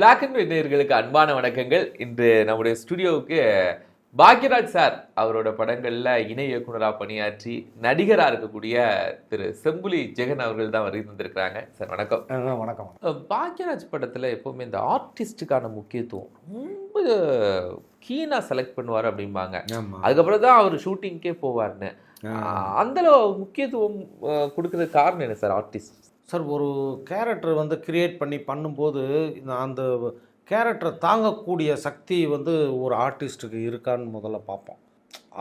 Black and white நேயர்களுக்கு அன்பான வணக்கங்கள். இன்று நம்முடைய ஸ்டுடியோவுக்கு பாக்யராஜ் சார் அவரோட படங்கள்ல இணை இயக்குனராக பணியாற்றி நடிகரா இருக்கக்கூடிய திரு செம்புலி ஜெகன் அவர்கள் தான் வருகை தந்திருக்கிறாங்க. சார் வணக்கம். வணக்கம் பாக்யராஜ் படத்துல எப்பவுமே இந்த ஆர்டிஸ்டுக்கான முக்கியத்துவம் ரொம்ப கீனா செலக்ட் பண்ணுவார் அப்படிம்பாங்க. அதுக்கப்புறம் தான் அவர் ஷூட்டிங்க்கே போவார்னு அந்த முக்கியத்துவம் அஹ், கொடுக்கறதுக்கு காரணம் என்ன சார் ஆர்டிஸ்ட் சார் ஒரு கேரக்டர் வந்து கிரியேட் பண்ணி பண்ணும்போது அந்த கேரக்டரை தாங்கக்கூடிய சக்தி வந்து ஒரு ஆர்டிஸ்ட்டுக்கு இருக்கான்னு முதல்ல பார்ப்போம்.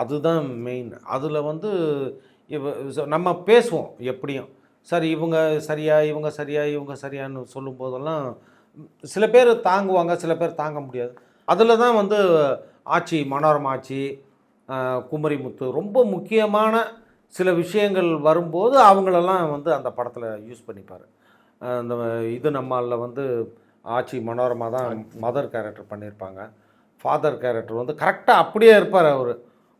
அதுதான் மெயின் அதில் வந்து இவ நம்ம பேசுவோம் எப்படியும். சார் இவங்க சரியா இவங்க சரியா இவங்க சரியான்னு சொல்லும் போதெல்லாம் சில பேர் தாங்குவாங்க சில பேர் தாங்க முடியாது. அதில் தான் வந்து ஆட்சி மனோரமா ஆட்சி குமரிமுத்து ரொம்ப முக்கியமான சில விஷயங்கள் வரும்போது அவங்களெல்லாம் வந்து அந்த படத்தில் யூஸ் பண்ணிப்பார். அந்த இது நம்மளில் வந்து ஆச்சி மனோரமா தான் மதர் கேரக்டர் பண்ணியிருப்பாங்க ஃபாதர் கேரக்டர் வந்து கரெக்டாக அப்படியே இருப்பார் அவர்.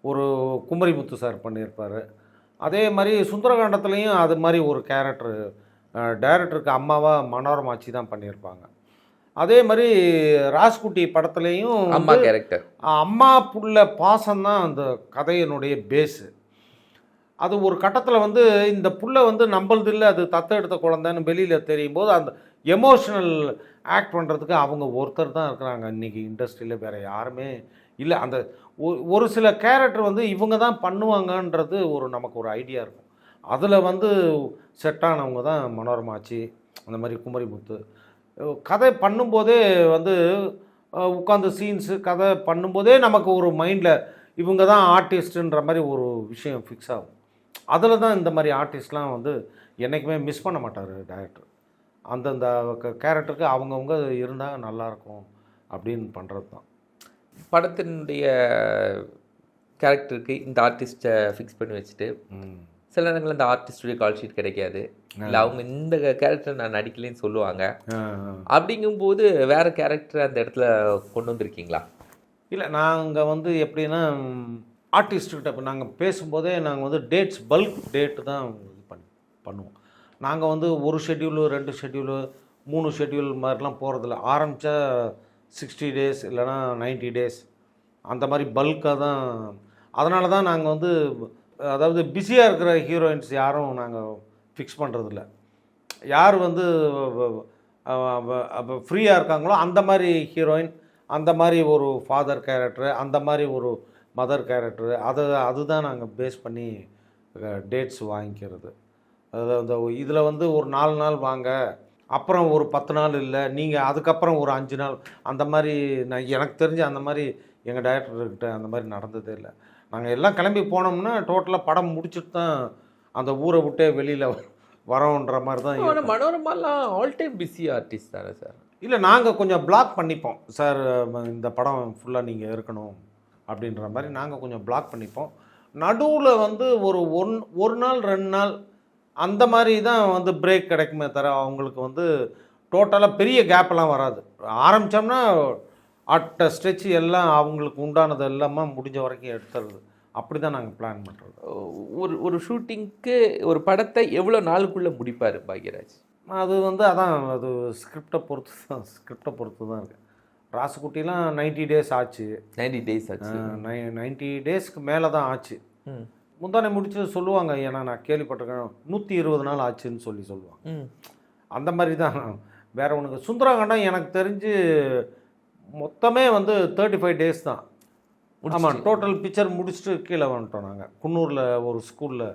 ஒரு குமரிமுத்து சார் பண்ணியிருப்பார் அதே மாதிரி சுந்தரகாண்டத்துலேயும் அது மாதிரி ஒரு கேரக்டர் டைரக்டருக்கு அம்மாவாக மனோரமாச்சி தான் பண்ணியிருப்பாங்க அதே மாதிரி ராஸ்குட்டி படத்துலேயும் அம்மா கேரக்டர் அம்மா புள்ள பாசம் தான் அந்த கதையினுடைய பேஸு அது ஒரு கட்டத்தில் வந்து இந்த புள்ள வந்து நம்மளது இல்லை அது தத்தெடுத்த குழந்தைன்னு வெளியில் தெரியும் போது அந்த எமோஷனல் ஆக்ட் பண்ணுறதுக்கு அவங்க ஒருத்தர் தான் இருக்கிறாங்க. இன்றைக்கி இண்டஸ்ட்ரியில் வேறு யாருமே இல்லை. அந்த ஒரு சில கேரக்டர் வந்து இவங்க தான் பண்ணுவாங்கன்றது ஒரு நமக்கு ஒரு ஐடியா இருக்கும். அதில் வந்து செட் ஆனவங்க தான் மனோரமாச்சி அந்த மாதிரி குமரிமுத்து. கதை பண்ணும்போதே வந்து உட்காந்து சீன்ஸு கதை பண்ணும்போதே நமக்கு ஒரு மைண்டில் இவங்க தான் ஆர்டிஸ்ட்டுன்ற மாதிரி ஒரு விஷயம் ஃபிக்ஸ் ஆகும். அதில் தான் இந்த மாதிரி ஆர்டிஸ்ட்லாம் வந்து என்றைக்குமே மிஸ் பண்ண மாட்டார் டைரக்டர் அந்தந்த கேரக்டருக்கு அவங்கவுங்க இருந்தால் நல்லாயிருக்கும் அப்படின்னு பண்ணுறது தான் படத்தினுடைய கேரக்டருக்கு இந்த ஆர்டிஸ்ட்டை ஃபிக்ஸ் பண்ணி வச்சுட்டு சில நேரங்களில் இந்த ஆர்டிஸ்டுடைய கால் ஷீட் கிடைக்காது. இல்லை அவங்க இந்த கேரக்டர் நான் நடிக்கலைன்னு சொல்லுவாங்க. அப்படிங்கும்போது வேற கேரக்டர் அந்த இடத்துல கொண்டு வந்திருக்கீங்களா? இல்லை நாங்கள் வந்து எப்படின்னா ஆர்டிஸ்ட்டுக்கிட்ட இப்போ நாங்கள் பேசும்போதே நாங்கள் வந்து டேட்ஸ் பல்க் டேட்டு தான் இது பண்ணி பண்ணுவோம். நாங்கள் வந்து ஒரு ஷெட்யூலு ரெண்டு ஷெட்யூலு மூணு ஷெட்யூல் மாதிரிலாம் போகிறதில்ல ஆரம்பித்தா சிக்ஸ்டி டேஸ் இல்லைனா நைன்ட்டி டேஸ் அந்த மாதிரி பல்காக தான் அதனால தான் நாங்கள் வந்து அதாவது பிஸியாக இருக்கிற ஹீரோயின்ஸ் யாரும் நாங்கள் ஃபிக்ஸ் பண்ணுறதில்ல யார் வந்து ஃப்ரீயாக இருக்காங்களோ அந்த மாதிரி ஹீரோயின் அந்த மாதிரி ஒரு ஃபாதர் கேரக்டர் அந்த மாதிரி ஒரு மதர் கேரக்டர் அதை அதுதான் நாங்கள் பேஸ் பண்ணி டேட்ஸ் வாங்கிக்கிறது. அது அந்த இதில் வந்து ஒரு நாலு நாள் வாங்க அப்புறம் ஒரு பத்து நாள் இல்லை நீங்கள் அதுக்கப்புறம் ஒரு அஞ்சு நாள் அந்த மாதிரி நான் எனக்கு தெரிஞ்ச அந்த மாதிரி எங்கள் டைரக்டர்கிட்ட அந்த மாதிரி நடந்ததே இல்லை. நாங்கள் எல்லாம் கிளம்பி போனோம்னா டோட்டலாக படம் முடிச்சுட்டு தான் அந்த ஊரை விட்டே வெளியில் வரோன்ற மாதிரி தான். மனோரமாலாம் ஆல் டைம் பிஸி ஆர்டிஸ்ட் தானே சார் இல்லை நாங்கள் கொஞ்சம் பிளாக் பண்ணிப்போம். சார் இந்த படம் ஃபுல்லாக நீங்கள் இருக்கணும். அப்படின்ற மாதிரி நாங்கள் கொஞ்சம் பிளாக் பண்ணிப்போம். நடுவில் வந்து ஒரு ஒன் ஒரு நாள் ரெண்டு நாள் அந்த மாதிரி தான் வந்து பிரேக் கிடைக்குமே தவிர அவங்களுக்கு வந்து டோட்டலாக பெரிய கேப்பெல்லாம் வராது. ஆரம்பித்தோம்னா அட்ட ஸ்ட்ரெச் எல்லாம் அவங்களுக்கு உண்டானது எல்லாமே முடிஞ்ச வரைக்கும் எடுத்துறது. அப்படி தான் நாங்கள் பிளான் பண்ணுறது ஒரு ஒரு ஷூட்டிங்க்கு ஒரு படத்தை எவ்வளோ நாளுக்குள்ள முடிப்பார் பாக்யராஜ்? அது வந்து அதான் அது ஸ்கிரிப்டை பொறுத்து தான் ஸ்கிரிப்டை பொறுத்து தான் இருக்குது ராசுக்குட்டிலாம் 90 டேஸ் ஆச்சு. நைன்டி டேஸ் ஆச்சு. நைன்டி டேஸ்க்கு மேலே தான் ஆச்சு. முந்தானை முடிச்சு சொல்லுவாங்க ஏன்னா நான் கேள்விப்பட்டிருக்கேன் நூற்றி இருபது நாள் ஆச்சுன்னு சொல்லி சொல்லுவாங்க. அந்த மாதிரி தான் வேற உனக்கு சுந்தரகாண்டம் எனக்கு தெரிஞ்சு மொத்தமே வந்து தேர்ட்டி ஃபைவ் டேஸ் தான் ஆமாம் டோட்டல் பிக்சர் முடிச்சுட்டு கீழே வந்துட்டோம் நாங்கள் குன்னூரில் ஒரு ஸ்கூலில்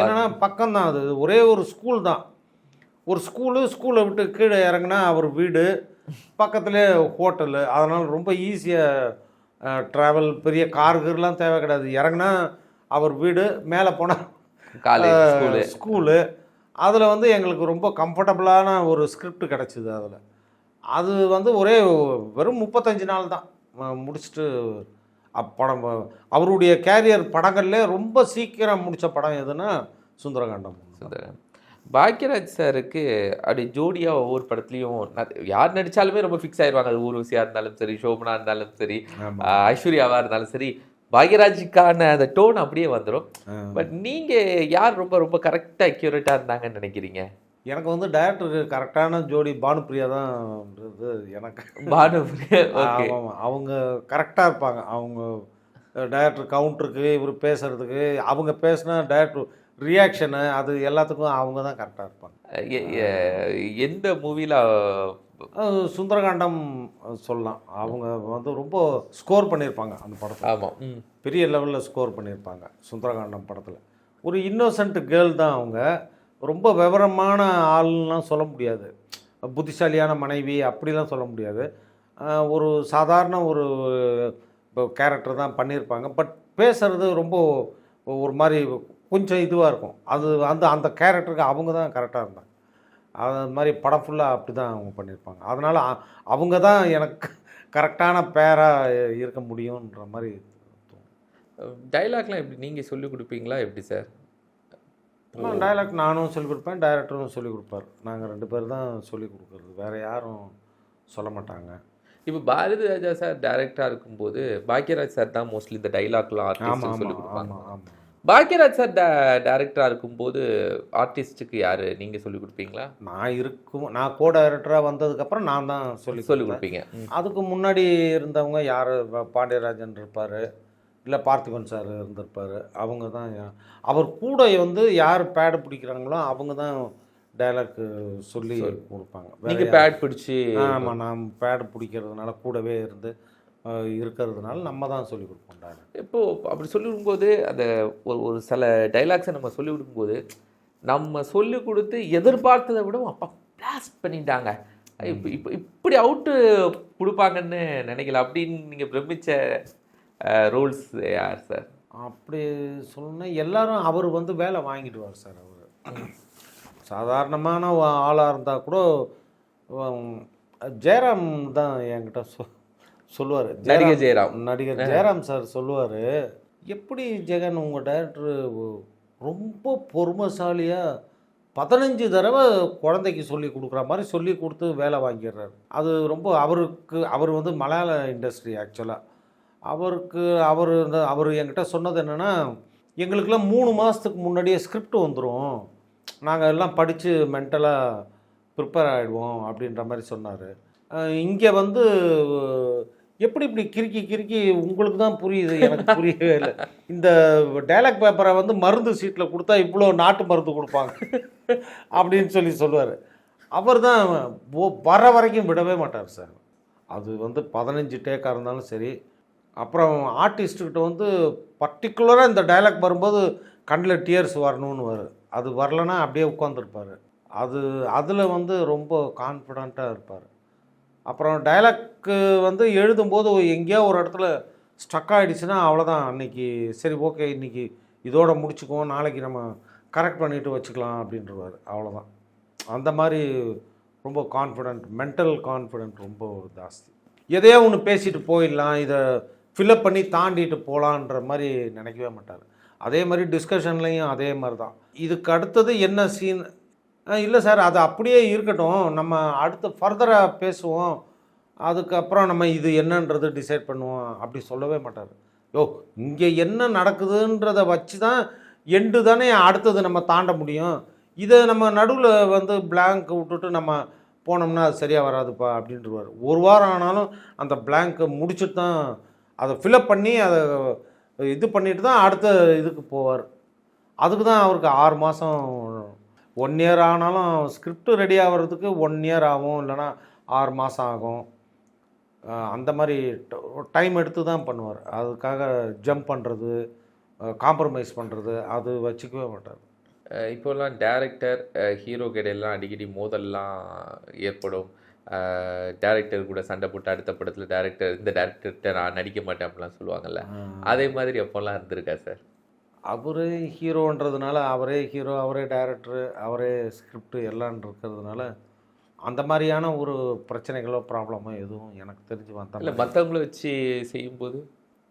என்னன்னா பக்கம் தான் அது. ஒரே ஒரு ஸ்கூல் தான். ஒரு ஸ்கூலு ஸ்கூலை விட்டு கீழே இறங்குனா அவர் வீடு பக்கத்துலேயே ஹோட்டலு அதனால் ரொம்ப ஈஸியாக ட்ராவல் பெரிய கார்கள்லாம் தேவை கிடையாது. இறங்குனா அவர் வீடு மேலே போனால் ஸ்கூலு அதில் வந்து எங்களுக்கு ரொம்ப கம்ஃபர்டபுளான ஒரு ஸ்கிரிப்ட் கிடச்சிது அதில். அது வந்து ஒரே வெறும் முப்பத்தஞ்சு நாள் தான். முடிச்சுட்டு படம் அவருடைய கேரியர் படங்கள்லே ரொம்ப சீக்கிரம் முடித்த படம் எதுன்னா சுந்தரகாண்டம். சுந்தரம் பாக்யராஜ் சாருக்கு அப்படி ஜோடியாக ஒவ்வொரு படத்துலையும் யார் நடிச்சாலுமே ரொம்ப ஃபிக்ஸ் ஆயிடுவாங்க அது ஊர்வசியாக இருந்தாலும் சரி சோபனா இருந்தாலும் சரி ஆமா. ஆஹ் ஐஸ்வர்யாவா இருந்தாலும் சரி பாக்யராஜுக்கான அந்த டோன் அப்படியே வந்துடும். பட் நீங்க யார் ரொம்ப ரொம்ப கரெக்டாக அக்யூரேட்டாக இருந்தாங்கன்னு நினைக்கிறீங்க? எனக்கு வந்து டைரக்டருக்கு கரெக்டான ஜோடி பானுப்பிரியா தான்ன்றது எனக்கு. பானு ஓகே ஆமாம் அவங்க கரெக்டாக இருப்பாங்க. அவங்க டைரக்டர் கவுண்டருக்கு இவர் பேசுகிறதுக்கு அவங்க பேசினா டைரக்டர் ரியாக்ஷனு அது எல்லாத்துக்கும் அவங்க தான் கரெக்டாக இருப்பாங்க. எந்த அது சுந்தரகாண்டம் சொல்லலாம். அவங்க வந்து ரொம்ப ஸ்கோர் பண்ணியிருப்பாங்க அந்த படத்தில். ஆமா. ம். பெரிய லெவலில் ஸ்கோர் பண்ணியிருப்பாங்க சுந்தரகாண்டம் படத்தில். ஒரு இன்னோசன்ட் கேர்ள் தான் அவங்க. ரொம்ப விவரமான ஆள்லாம் சொல்ல முடியாது. புத்திசாலியான மனைவி அப்படிலாம் சொல்ல முடியாது. ஒரு சாதாரண ஒரு கேரக்டர் தான் பண்ணியிருப்பாங்க. பட் பேசுறது ரொம்ப ஒரு மாதிரி கொஞ்சம் இதுவாக இருக்கும். அது அந்த அந்த கேரக்டருக்கு அவங்க தான் கரெக்டாக இருந்தாங்க. அது மாதிரி படம் ஃபுல்லாக அப்படி தான் அவங்க பண்ணியிருப்பாங்க. அதனால் அவங்க தான் எனக்கு கரெக்டான பேராக இருக்க முடியுன்ற மாதிரி டைலாக்லாம் எப்படி நீங்க சொல்லி கொடுப்பீங்களா? எப்படி சார் டைலாக் நானும் சொல்லிக் கொடுப்பேன் டைரக்டரும் சொல்லிக் கொடுப்பார். நாங்கள் ரெண்டு பேர் தான் சொல்லிக் கொடுக்குறது. வேறு யாரும் சொல்ல மாட்டாங்க. இப்போ பாரதி ராஜா சார் டைரக்டரா இருக்கும்போது பாக்யராஜ் சார் தான் மோஸ்ட்லி இந்த டைலாக்லாம் ஆமாம் ஆமாம் ஆமாம் ஆமாம் பாக்யராஜ் சார் டைரக்டரா இருக்கும்போது ஆர்டிஸ்ட்டுக்கு யாரு? நீங்க சொல்லி கொடுப்பீங்களா? நான் இருக்கும் நான் கோ டைரக்டராக வந்ததுக்கப்புறம் நான் தான் சொல்லி சொல்லி கொடுப்பேன். கொடுப்பீங்க. அதுக்கு முன்னாடி இருந்தவங்க யார்? பாண்டியராஜன் இருப்பார். இல்லை பார்த்திபன் சார் இருந்திருப்பார். அவங்க தான் அவர் கூட வந்து யார் பேடு பிடிக்கிறாங்களோ அவங்க தான் டைலாக் சொல்லி கொடுப்பாங்க. வேற நீங்க யாரும் பேட் பிடிச்சி ஆமாம் நான் பேடு பிடிக்கிறதுனால கூடவே இருந்து இருக்கிறதுனால நம்ம தான் சொல்லி கொடுப்போம் dialogue. இப்போ அப்படி சொல்லி கொடுக்கும்போது அந்த ஒரு ஒரு சில டைலாக்ஸை நம்ம சொல்லி கொடுக்கும்போது நம்ம சொல்லி கொடுத்து எதிர்பார்த்ததை விட அப்பா பிளாஸ்ட் பண்ணிட்டாங்க. இப்போ இப்போ இப்படி அவுட்டு கொடுப்பாங்கன்னு நினைக்கல. அப்படின்னு நீங்கள் பிரமிச்ச ரோல்ஸ் யார் சார் அப்படி சொல்லணும்னா எல்லாரும் அவர் வந்து வேலை வாங்கிடுவார் சார் அவர். சாதாரணமான ஆளாக இருந்தால் கூட ஜெயராம் தான் என்கிட்ட சொ சொல்லுவார். நடிகர் ஜெயராம் நடிகர் ஜெயராம் சார் சொல்லுவார் எப்படி ஜெகன் உங்கள் டைரக்டர் ரொம்ப பொறுமைசாலியாக பதினஞ்சு தடவை குழந்தைக்கு சொல்லி கொடுக்குற மாதிரி சொல்லி கொடுத்து வேலை வாங்கிடுறாரு. அது ரொம்ப அவருக்கு அவர் வந்து மலையாள இண்டஸ்ட்ரி ஆக்சுவலாக அவருக்கு அவர் அவர் என்கிட்ட சொன்னது என்னென்னா எங்களுக்கெல்லாம் மூணு மாதத்துக்கு முன்னாடியே ஸ்கிரிப்ட் வந்துடும் நாங்கள் எல்லாம் படித்து மென்டலாக ப்ரிப்பேர் ஆகிடுவோம் அப்படின்ற மாதிரி சொன்னார். இங்கே வந்து எப்படி இப்படி கிறுக்கி கிறுக்கி உங்களுக்கு தான் புரியுது? எனக்கு புரியவே இல்லை. இந்த டைலாக் பேப்பரை வந்து மருந்து சீட்டில் கொடுத்தா இவ்வளோ நாட்டு மருந்து கொடுப்பாங்க. அப்படின்னு சொல்லி சொல்லுவார். அவர் தான் வர வரைக்கும் விடவே மாட்டார் சார். அது வந்து பதினஞ்சு டேக்காக இருந்தாலும் சரி. அப்புறம் ஆர்டிஸ்ட்டுக்கிட்ட வந்து பர்டிகுலராக இந்த டைலாக் வரும்போது கண்ணில் டியர்ஸ் வரணும்னு வரும் அது வரலன்னா அப்படியே உட்காந்துருப்பார் அது அதில் வந்து ரொம்ப கான்ஃபிடண்ட்டாக இருப்பார். அப்புறம் டைலாக்கு வந்து எழுதும்போது எங்கேயோ ஒரு இடத்துல ஸ்டக் ஆகிடுச்சுன்னா அவ்வளோதான் அன்றைக்கி சரி ஓகே இன்னைக்கு இதோட முடிச்சுக்குவோம். நாளைக்கு நம்ம கரெக்ட் பண்ணிட்டு வச்சுக்கலாம் அப்படின்றவார். அவ்வளோதான் அந்த மாதிரி ரொம்ப கான்ஃபிடென்ட் மென்டல் கான்ஃபிடென்ட் ரொம்ப ஜாஸ்தி. எதையோ ஒன்று பேசிட்டு போயிடலாம். இதை ஃபில்அப் பண்ணி தாண்டிட்டு போகலான்ற மாதிரி நினைக்கவே மாட்டார். அதே மாதிரி டிஸ்கஷன்லேயும் அதே மாதிரி தான் இதுக்கு அடுத்தது என்ன சீன் இல்லை சார் அது அப்படியே இருக்கட்டும். நம்ம அடுத்து ஃபர்தராக பேசுவோம். அதுக்கப்புறம் நம்ம இது என்னன்றது டிசைட் பண்ணுவோம். அப்படி சொல்லவே மாட்டார். யோ இங்கே என்ன நடக்குதுன்றத வச்சு தான் எண்டு தானே அடுத்தது நம்ம தாண்ட முடியும். இதை நம்ம நடுவில் வந்து பிளாங்க் விட்டுட்டு நம்ம போனோம்னா அது சரியாக வராதுப்பா அப்படின்றவார். ஒரு வாரம் ஆனாலும் அந்த பிளாங்க்கை முடிச்சுட்டு தான் அதை ஃபில்அப் பண்ணி அதை இது பண்ணிட்டு தான் அடுத்த இதுக்கு போவார். அதுக்கு தான் அவருக்கு ஆறு மாதம் ஒன் இயர் ஆனாலும் ஸ்கிரிப்ட் ரெடி ஆகிறதுக்கு ஒன் இயர் ஆகும் இல்லைன்னா ஆறு மாதம் ஆகும். அந்த மாதிரி டைம் எடுத்து தான் பண்ணுவார். அதுக்காக ஜம்ப் பண்ணுறது காம்ப்ரமைஸ் பண்ணுறது அது வச்சுக்கவே மாட்டார். இப்போல்லாம் டேரக்டர் ஹீரோ கிடையெல்லாம் அடிக்கடி மோதல்லாம் ஏற்படும். டேரக்டர் கூட சண்டை போட்டு அடுத்த படத்தில் டேரக்டர் இந்த டேரக்டர்கிட்ட நான் நடிக்க மாட்டேன் அப்படிலாம் சொல்லுவாங்கல்ல. அதே மாதிரி எப்போல்லாம் இருந்திருக்கா சார் அவர் ஹீரோன்றதுனால அவரே ஹீரோ அவரே டைரக்டரு அவரே ஸ்கிரிப்ட் எல்லாம் இருக்கிறதுனால அந்த மாதிரியான ஒரு பிரச்சனைகளோ ப்ராப்ளமோ எதுவும் எனக்கு தெரிஞ்சு வந்த இல்லை மற்றவங்கள வச்சு செய்யும்போது?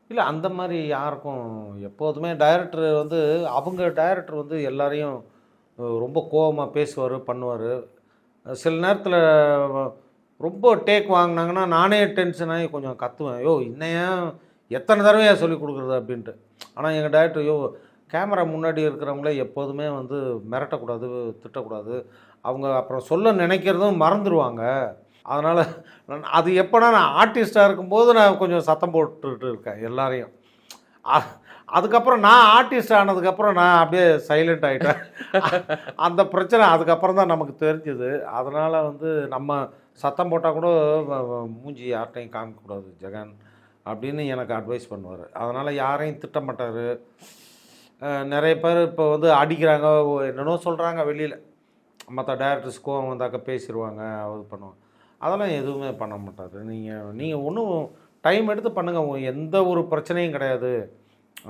இல்லை அந்த மாதிரி யாருக்கும் எப்போதுமே டைரக்டர் வந்து அவங்க டைரக்டர் வந்து எல்லாரையும் ரொம்ப கோவமாக பேசுவார் பண்ணுவார். சில நேரத்தில் ரொம்ப டேக் வாங்கினாங்கன்னா நானே டென்ஷன் ஆகி கொஞ்சம் கத்துவேன். யோ இன்னையா எத்தனை தடவையா சொல்லி கொடுக்குறது அப்படின்ட்டு. ஆனால் எங்கள் டைரக்டர் யோ கேமரா முன்னாடி இருக்கிறவங்கள எப்போதுமே வந்து மிரட்டக்கூடாது திட்டக்கூடாது. அவங்க அப்புறம் சொல்ல நினைக்கிறதும் மறந்துடுவாங்க அதனால் அது எப்போனா நான் ஆர்டிஸ்ட்டாக இருக்கும்போது நான் கொஞ்சம் சத்தம் போட்டுட்டு இருக்கேன் எல்லாரையும். அதுக்கப்புறம் நான் ஆர்டிஸ்ட் ஆனதுக்கப்புறம் நான் அப்படியே சைலண்ட் ஆகிட்டேன் அந்த பிரச்சனை அதுக்கப்புறம் தான் நமக்கு தெரிஞ்சுது. அதனால் வந்து நம்ம சத்தம் போட்டால் கூட மூஞ்சி யார்கிட்டையும் காமிக்கக்கூடாது ஜெகன் அப்படின்னு எனக்கு அட்வைஸ் பண்ணுவார். அதனால் யாரையும் திட்ட மாட்டார் நிறைய பேர் இப்போ வந்து அடிக்கிறாங்க. என்னென்னோ சொல்கிறாங்க வெளியில். மற்ற டேரக்டர்ஸ் கோவம் வந்தாக்க பேசிடுவாங்க அது பண்ணுவாங்க. அதெல்லாம் எதுவுமே பண்ண மாட்டார். நீங்கள் நீங்கள் ஒன்றும் டைம் எடுத்து பண்ணுங்கள் எந்த ஒரு பிரச்சனையும் கிடையாது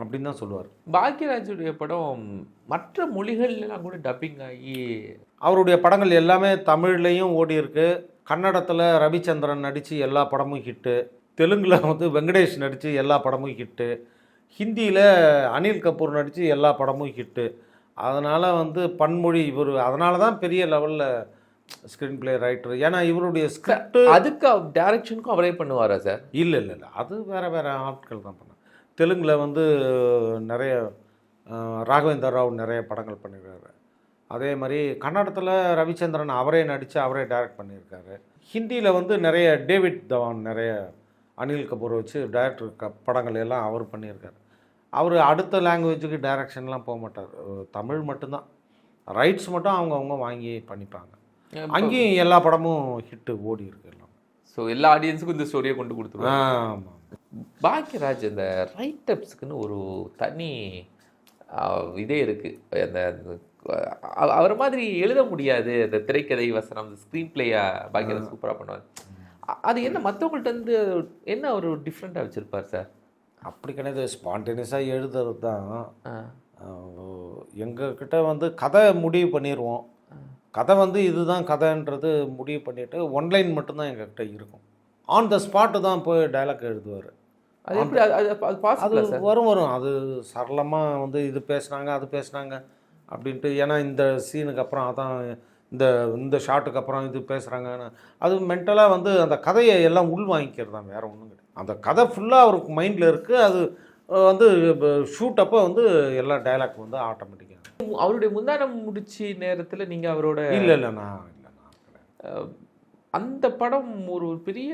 அப்படின்னு தான் சொல்லுவார். பாக்யராஜுடைய படம் மற்ற மொழிகள்லாம் கூட டப்பிங் ஆகி அவருடைய படங்கள் எல்லாமே தமிழ்லேயும் ஓடி இருக்கு. கன்னடத்தில் ரவிச்சந்திரன் நடித்து எல்லா படமும் ஹிட்டு தெலுங்கில் வந்து வெங்கடேஷ் நடித்து எல்லா படமும் ஹிட்டு ஹிந்தியில் அனில் கபூர் நடித்து எல்லா படமும் ஹிட்டு அதனால் வந்து பன்மொழி இவர் அதனால தான் பெரிய லெவலில் ஸ்க்ரீன் பிளே ரைட்டர் ஏன்னா இவருடைய ஸ்கிரிப்ட் அதுக்கு டைரக்ஷனுக்கும் அவரே பண்ணுவாரா சார் இல்லை இல்லை இல்லை. அது வேறு வேறு ஆட்கள் தான் பண்ணாங்க தெலுங்கில் வந்து நிறைய ராகவேந்தர் ராவ் நிறைய படங்கள் பண்ணியிருக்காரு அதே மாதிரி கன்னடத்தில் ரவிச்சந்திரன் அவரே நடித்து அவரே டைரக்ட் பண்ணியிருக்காரு ஹிந்தியில் வந்து நிறைய டேவிட் தவான் நிறைய அனில் கபூர் வச்சு டைரக்டர் க படங்கள் எல்லாம் அவர் பண்ணியிருக்காரு. அவர் அடுத்த லாங்குவேஜுக்கு டைரக்ஷன்லாம் போக மாட்டார். தமிழ் மட்டும்தான். ரைட்ஸ் மட்டும் அவங்கவுங்க வாங்கி பண்ணிப்பாங்க. அங்கேயும் எல்லா படமும் ஹிட்டு ஓடி இருக்கு எல்லாம். ஸோ எல்லா ஆடியன்ஸுக்கும் இந்த ஸ்டோரியை கொண்டு கொடுத்துருவாங்க. ஆமாம் பாக்யராஜ் இந்த ரைட் அப்ஸ்க்குன்னு ஒரு தனி இதே இருக்கு. அந்த அவர் மாதிரி எழுத முடியாது. அந்த திரைக்கதை வசனம் அந்த ஸ்க்ரீன் பிளேயா பாக்யராஜ் சூப்பராக பண்ணுவார். அது என்ன மற்றவங்கள்ட்ட இருந்து என்ன ஒரு டிஃப்ரெண்ட்டாக வச்சிருப்பார் சார் அப்படி கிடையாது. ஸ்பான்டேனியஸாக எழுதுறது தான். எங்ககிட்ட வந்து கதை முடிவு பண்ணிடுவோம் கதை வந்து இதுதான் கதைன்றது முடிவு பண்ணிவிட்டு ஒன்லைன் மட்டும்தான் எங்ககிட்ட இருக்கும். ஆன் த ஸ்பாட்டு தான் போய் டைலாக் எழுதுவார். அது எப்படி அது வரும் வரும். அது சரளமாக வந்து இது பேசுனாங்க அது பேசுனாங்க அப்படின்ட்டு. ஏன்னா இந்த சீனுக்கு அப்புறம் அதான் இந்த இந்த ஷாட்டுக்கு அப்புறம் இது பேசுகிறாங்கன்னு அது மென்டலாக வந்து அந்த கதையை எல்லாம் உள் வாங்கிக்கிறது தான் வேறு ஒன்றும் கிடையாது. அந்த கதை ஃபுல்லாக அவருக்கு மைண்டில் இருக்குது அது வந்து ஷூட் அப்போ வந்து எல்லா டைலாக் வந்து ஆட்டோமேட்டிக்காக அவருடைய முந்தானம் முடிச்சு நேரத்தில் நீங்கள் அவரோட இல்லை இல்லை நான் இல்லை நான் கிடையாது. அஹ், அந்த படம் ஒரு பெரிய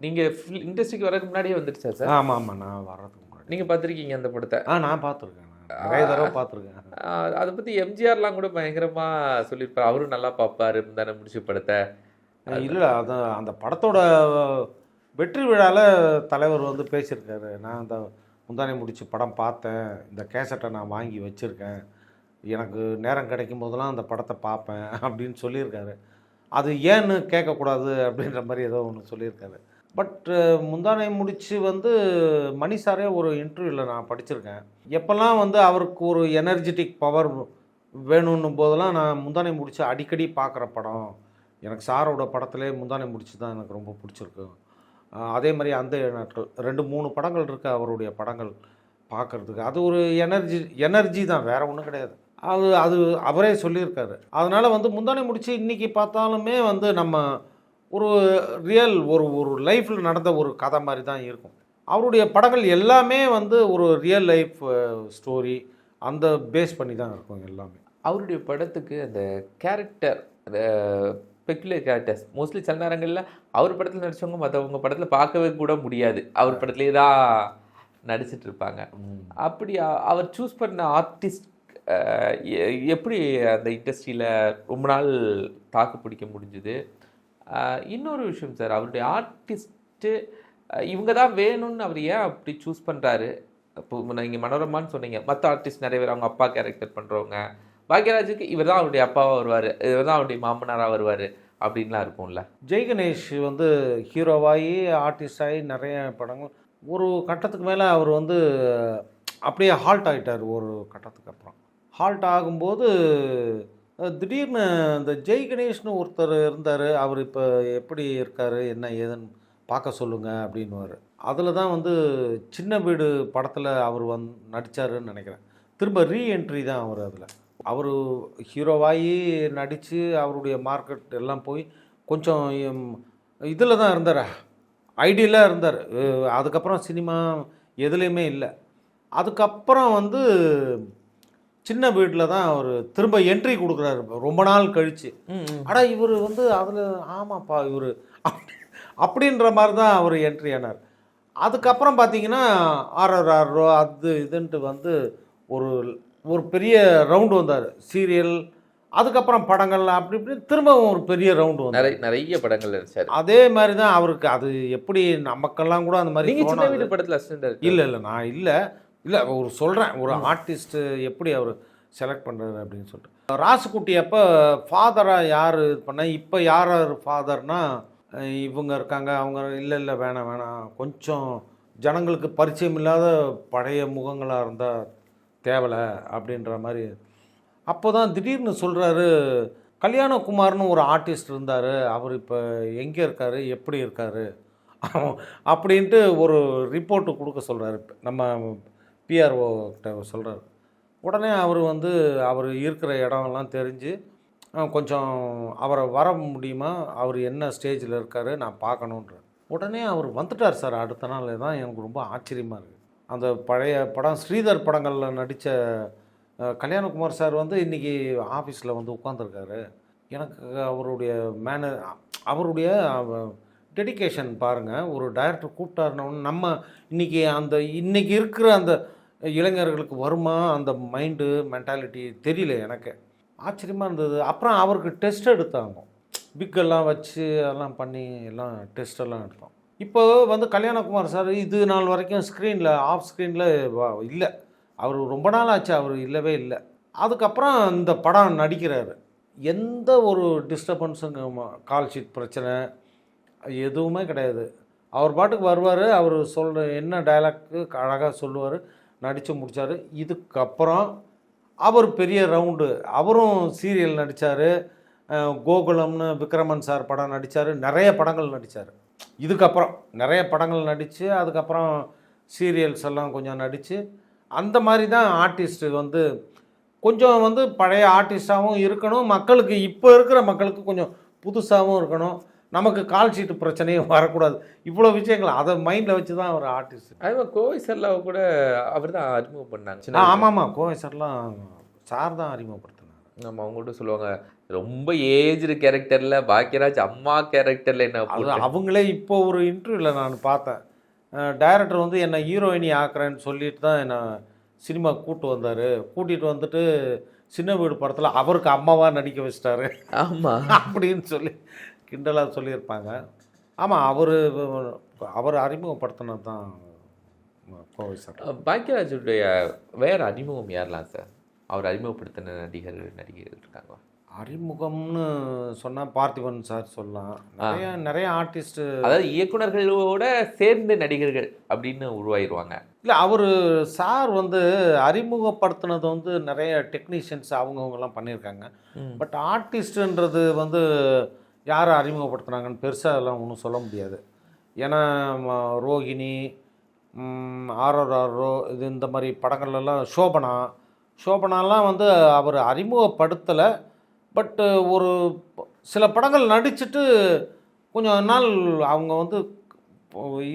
நீங்கள் இண்டஸ்ட்ரிக்கு வரதுக்கு முன்னாடியே வந்துடுச்சா சார்? ஆமாம் ஆமாம் நான் வர்றதுக்கு முன்னாடி. நீங்கள் பார்த்துருக்கீங்க அந்த படத்தை? ஆ நான் பார்த்துருக்கேன். நிறைய தடவை பார்த்துருக்கேன். அதை பற்றி எம்ஜிஆர்லாம் கூட பயங்கரமாக சொல்லியிருப்பார். அவரும் நல்லா பார்ப்பாரு முந்தான முடிச்சு படத்தை. இல்லை அது அந்த படத்தோட வெற்றி விழாவில் தலைவர் வந்து பேசியிருக்காரு. நான் அந்த முந்தானை முடிச்சு படம் பார்த்தேன். இந்த கேசட்டை நான் வாங்கி வச்சுருக்கேன். எனக்கு நேரம் கிடைக்கும் போதெல்லாம் அந்த படத்தை பார்ப்பேன் அப்படின்னு சொல்லியிருக்காரு. அது ஏன்னு கேட்கக்கூடாது அப்படின்ற மாதிரி ஏதோ ஒன்று சொல்லியிருக்காரு. பட் uh, முந்தானை முடித்து வந்து மணி சாரே ஒரு இன்டர்வியூவில் நான் படிச்சிருக்கேன். எப்போல்லாம் வந்து அவருக்கு ஒரு எனர்ஜெட்டிக் பவர் வேணும்னு போதெல்லாம் நான் முந்தானை முடித்து அடிக்கடி பார்க்குற படம். எனக்கு சாரோட படத்திலே முந்தானை முடிச்சு தான் எனக்கு ரொம்ப பிடிச்சிருக்கு. அதே மாதிரி அந்த நாட்கள் ரெண்டு மூணு படங்கள் இருக்குது அவருடைய படங்கள் பார்க்குறதுக்கு அது ஒரு எனர்ஜி எனர்ஜி தான் வேறு ஒன்றும் கிடையாது. அது அது அவரே சொல்லியிருக்காரு. அதனால் வந்து முந்தானை முடித்து இன்றைக்கி பார்த்தாலுமே வந்து நம்ம ஒரு ரியல் ஒரு ஒரு லைஃப்பில் நடந்த ஒரு கதை மாதிரி தான் இருக்கும். அவருடைய படங்கள் எல்லாமே வந்து ஒரு ரியல் லைஃப் ஸ்டோரி அந்த பேஸ் பண்ணி தான் இருக்கும் எல்லாமே. அவருடைய படத்துக்கு அந்த கேரக்டர் அந்த பெக்குலர் கேரக்டர்ஸ் மோஸ்ட்லி சில நேரங்களில் அவர் படத்தில் நடிச்சவங்க மற்றவங்க படத்தில் பார்க்கவே கூட முடியாது. அவர் படத்துலேயே தான் நடிச்சிட்டு இருப்பாங்க. அப்படி அவர் சூஸ் பண்ண ஆர்டிஸ்ட் எப்படி அந்த இண்டஸ்ட்ரியில் ரொம்ப நாள் தாக்கு பிடிக்க முடிஞ்சுது? இன்னொரு விஷயம் சார் அவருடைய ஆர்டிஸ்ட்டு இவங்க தான் வேணும்னு அவர் ஏன் அப்படி சூஸ் பண்ணுறாரு இப்போ நீங்கள் மனோரமான்னு சொன்னீங்க மற்ற ஆர்டிஸ்ட் நிறைய பேர் அவங்க அப்பா கேரக்டர் பண்ணுறவங்க பாக்யராஜுக்கு இவர் தான் அவருடைய அப்பாவாக வருவார் இவர் தான் அவருடைய மாமனாராக வருவார் அப்படின்லாம் இருக்கும்ல. ஜெய் கணேஷ் வந்து ஹீரோவாகி ஆர்டிஸ்டாகி நிறைய படங்கள் ஒரு கட்டத்துக்கு மேலே அவர் வந்து அப்படியே ஹால்ட் ஆகிட்டார் ஒரு கட்டத்துக்கு அப்புறம். ஹால்ட் ஆகும்போது திடீர்னு இந்த ஜெய் கணேஷ்னு ஒருத்தர் இருந்தார். அவர் இப்போ எப்படி இருக்கார்? என்ன ஏதுன்னு பார்க்க சொல்லுங்கள் அப்படின்னுவார். அதில் தான் வந்து சின்ன வீடு படத்தில் அவர் வந் நடித்தாருன்னு நினைக்கிறேன். திரும்ப ரீஎன்ட்ரி தான் அவர் அதில். அவர் ஹீரோவாகி நடித்து அவருடைய மார்க்கெட் எல்லாம் போய் கொஞ்சம் இதில் தான் இருந்தார். ஐடியலாக இருந்தார். அதுக்கப்புறம் சினிமா எதுலேயுமே இல்லை. அதுக்கப்புறம் வந்து சின்ன வீட்டில் தான் அவர் திரும்ப என்ட்ரி கொடுக்குறாரு. ரொம்ப நாள் ம். அடா இவர் வந்து அதில் ஆமாப்பா இவர். அப்படின்ற மாதிரி தான் அவர் என்ட்ரி ஆனார். அதுக்கப்புறம் பார்த்தீங்கன்னா ஆர்ஆர் ஆர்ஓ அது இதுன்ட்டு வந்து ஒரு ஒரு பெரிய ரவுண்டு வந்தார். சீரியல் அதுக்கப்புறம் படங்கள் அப்படி இப்படி திரும்பவும் ஒரு பெரிய ரவுண்டு வந்தார். நிறைய நிறைய படங்கள் நடிச்சாரு. அதே மாதிரி தான் அவருக்கு அது எப்படி நமக்கெல்லாம் கூட அந்த மாதிரி சின்ன தோணாது. வீடு படத்துல இல்லை இல்லை நான் இல்லை. இல்லை ஒரு சொல்கிறேன் ஒரு ஆர்டிஸ்ட்டு எப்படி அவர் செலக்ட் பண்ணுறாரு அப்படின்னு சொல்லிட்டு. ராசுக்குட்டி அப்போ ஃபாதராக யார் இது பண்ண இப்போ யார் ஃபாதர்னா இவங்க இருக்காங்க அவங்க இல்லை இல்லை வேணாம் வேணாம். கொஞ்சம் ஜனங்களுக்கு பரிச்சயம் இல்லாத பழைய முகங்களாக இருந்தால் தேவலை அப்படின்ற மாதிரி. அப்போ தான் திடீர்னு சொல்கிறாரு கல்யாணகுமார்னு ஒரு ஆர்டிஸ்ட் இருந்தார் அவர் இப்போ எங்கே இருக்கார் எப்படி இருக்கார்? அப்படின்ட்டு ஒரு ரிப்போர்ட்டு கொடுக்க சொல்கிறாரு நம்ம பிஆர்ஓ கிட்ட சொல்கிறாரு உடனே அவர் வந்து அவர் இருக்கிற இடம்லாம் தெரிஞ்சு கொஞ்சம் அவரை வர முடியுமா? அவர் என்ன ஸ்டேஜில் இருக்கார்? நான் பார்க்கணுன்ற உடனே அவர் வந்துட்டார் சார் அடுத்த நாள் தான். எனக்கு ரொம்ப ஆச்சரியமாக இருக்குது அந்த பழைய படம் ஸ்ரீதர் படங்களில் நடித்த கல்யாணகுமார் சார் வந்து இன்றைக்கி ஆஃபீஸில் வந்து உட்காந்துருக்காரு எனக்கு அவருடைய மேன அவருடைய டெடிகேஷன் பாருங்கள் ஒரு டைரக்டர் கூப்பிட்டாருன்னு நம்ம இன்றைக்கி அந்த இன்றைக்கி இருக்கிற அந்த இளைஞர்களுக்கு வருமா? அந்த மைண்டு மென்டாலிட்டி தெரியல எனக்கு. ஆச்சரியமாக இருந்தது. அப்புறம் அவருக்கு டெஸ்ட் எடுத்தாங்க. பிக்கெல்லாம் வச்சு எல்லாம் பண்ணி எல்லாம் டெஸ்டெல்லாம் எடுத்தோம். இப்போ வந்து கல்யாணகுமார் சார் இது நாள் வரைக்கும் ஸ்க்ரீனில் ஆஃப் ஸ்க்ரீனில் இல்லை. அவர் ரொம்ப நாள் ஆச்சு அவர் இல்லவே இல்லை. அதுக்கப்புறம் இந்த படம் நடிக்கிறாரு. எந்த ஒரு டிஸ்டர்பன்ஸுங்க கால் ஷீட் பிரச்சனை எதுவுமே கிடையாது. அவர் பாட்டுக்கு வருவார் அவர் சொல்கிற என்ன டைலாக்கு அழகாக சொல்லுவார். நடித்து முடித்தார் இதுக்கப்புறம் அவர் பெரிய ரவுண்டு. அவரும் சீரியல் நடித்தார் கோகுலம்னு விக்ரமன் சார் படம் நடித்தார் நிறைய படங்கள் நடித்தார் இதுக்கப்புறம் நிறைய படங்கள் நடித்து அதுக்கப்புறம் சீரியல்ஸ் எல்லாம் கொஞ்சம் நடித்து அந்த மாதிரி தான் ஆர்டிஸ்ட்டு வந்து கொஞ்சம் வந்து பழைய ஆர்டிஸ்டாகவும் இருக்கணும். மக்களுக்கு இப்போ இருக்கிற மக்களுக்கு கொஞ்சம் புதுசாகவும் இருக்கணும். நமக்கு கால் ஷீட்டு பிரச்சனையும் வரக்கூடாது. இவ்வளோ விஷயங்கள் அதை மைண்டில் வச்சு தான் அவர் ஆர்டிஸ்ட் அதே மாதிரி கோவை சர்லாவை கூட அவர் தான் அறிமுகம் பண்ணாங்க. ஆமாம் ஆமாம் கோவை சார்லாம் சார் தான் அறிமுகப்படுத்தினார். நம்ம அவங்க கூட சொல்லுவாங்க ரொம்ப ஏஜ்டு கேரக்டர்ல பாக்கியராஜ் அம்மா கேரக்டர்ல என்ன அது அவங்களே இப்போ ஒரு இன்டர்வியூவில் நான் பார்த்தேன். டைரக்டர் வந்து என்னை ஹீரோயினி ஆக்குறேன்னு சொல்லிட்டு தான் என்னை சினிமா கூட்டு வந்தார். கூட்டிகிட்டு வந்துட்டு சின்ன வீடு படத்தில் அவருக்கு அம்மாவாக நடிக்க வச்சிட்டாரு. ஆமா. அப்படின்னு சொல்லி. கிண்டலாக சொல்லியிருப்பாங்க. ஆமாம் அவர் அவர் அறிமுகப்படுத்தினது தான் கோவை சார். பாக்கியராஜுடைய வேற அறிமுகம் யாரெல்லாம் சார்? அவர் அறிமுகப்படுத்தின நடிகர்கள் நடிகைகள் இருக்காங்க அறிமுகம்னு சொன்னால் பார்த்திபன் சார் சொல்லலாம். நிறைய நிறைய ஆர்டிஸ்ட்டு அதாவது இயக்குனர்களோட சேர்ந்து நடிகர்கள் அப்படின்னு உருவாயிருவாங்க. இல்லை அவர் சார் வந்து அறிமுகப்படுத்தினது வந்து நிறைய டெக்னீஷியன்ஸ் அவங்கவுங்கெல்லாம் பண்ணியிருக்காங்க. பட் ஆர்டிஸ்ட்டுன்றது வந்து யாரை அறிமுகப்படுத்துனாங்கன்னு பெருசாக எல்லாம் ஒன்றும் சொல்ல முடியாது. ஏன்னா ரோகிணி ஆரோர் ஆரோ இது இந்த மாதிரி படங்கள்லாம் சோபனா சோபனாலாம் வந்து அவர் அறிமுகப்படுத்தலை. பட்டு ஒரு சில படங்கள் நடிச்சுட்டு கொஞ்சம் நாள் அவங்க வந்து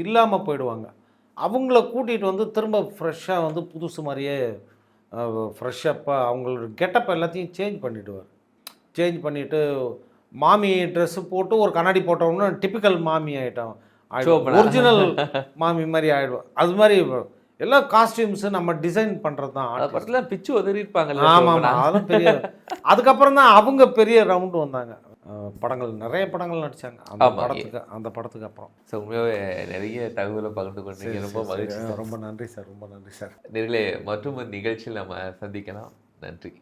இல்லாமல் போயிடுவாங்க. அவங்கள கூட்டிகிட்டு வந்து திரும்ப ஃப்ரெஷ்ஷாக வந்து புதுசு மாதிரியே ஃப்ரெஷ்ஷப்பாக அவங்களோட கெட்டப் எல்லாத்தையும் சேஞ்ச் பண்ணிவிடுவார் சேஞ்ச் பண்ணிவிட்டு மாமி ட்ரெஸ்ஸு போட்டு ஒரு கண்ணாடி போட்டோம்னா டிப்பிக்கல் மாமி ஆகிட்டோம். ஒரிஜினல் மாமி மாதிரி ஆகிடுவோம் அது மாதிரி எல்லா காஸ்டியூம்ஸு நம்ம டிசைன் பண்ணுறது தான். படத்துல பிச்சு உதறி இருப்பாங்கல்ல ஆமாம். ஆமாம் அதெல்லாம் பெரிய அதுக்கப்புறம் தான் அவங்க பெரிய ரவுண்டு வந்தாங்க. படங்கள் நிறைய படங்கள் நடிச்சாங்க. அந்த. படத்துக்கு அந்த படத்துக்கு அப்புறம். ஸோ உண்மையாகவே நிறைய தகவலை பகிர்ந்து கொண்டீங்க. ரொம்ப சரி, மகிழ்ச்சி சரி. சார். ரொம்ப நன்றி சார் ரொம்ப நன்றி சார். நேர்களே மற்றும் ஒரு நிகழ்ச்சியில் நம்ம சந்திக்கலாம். நன்றி.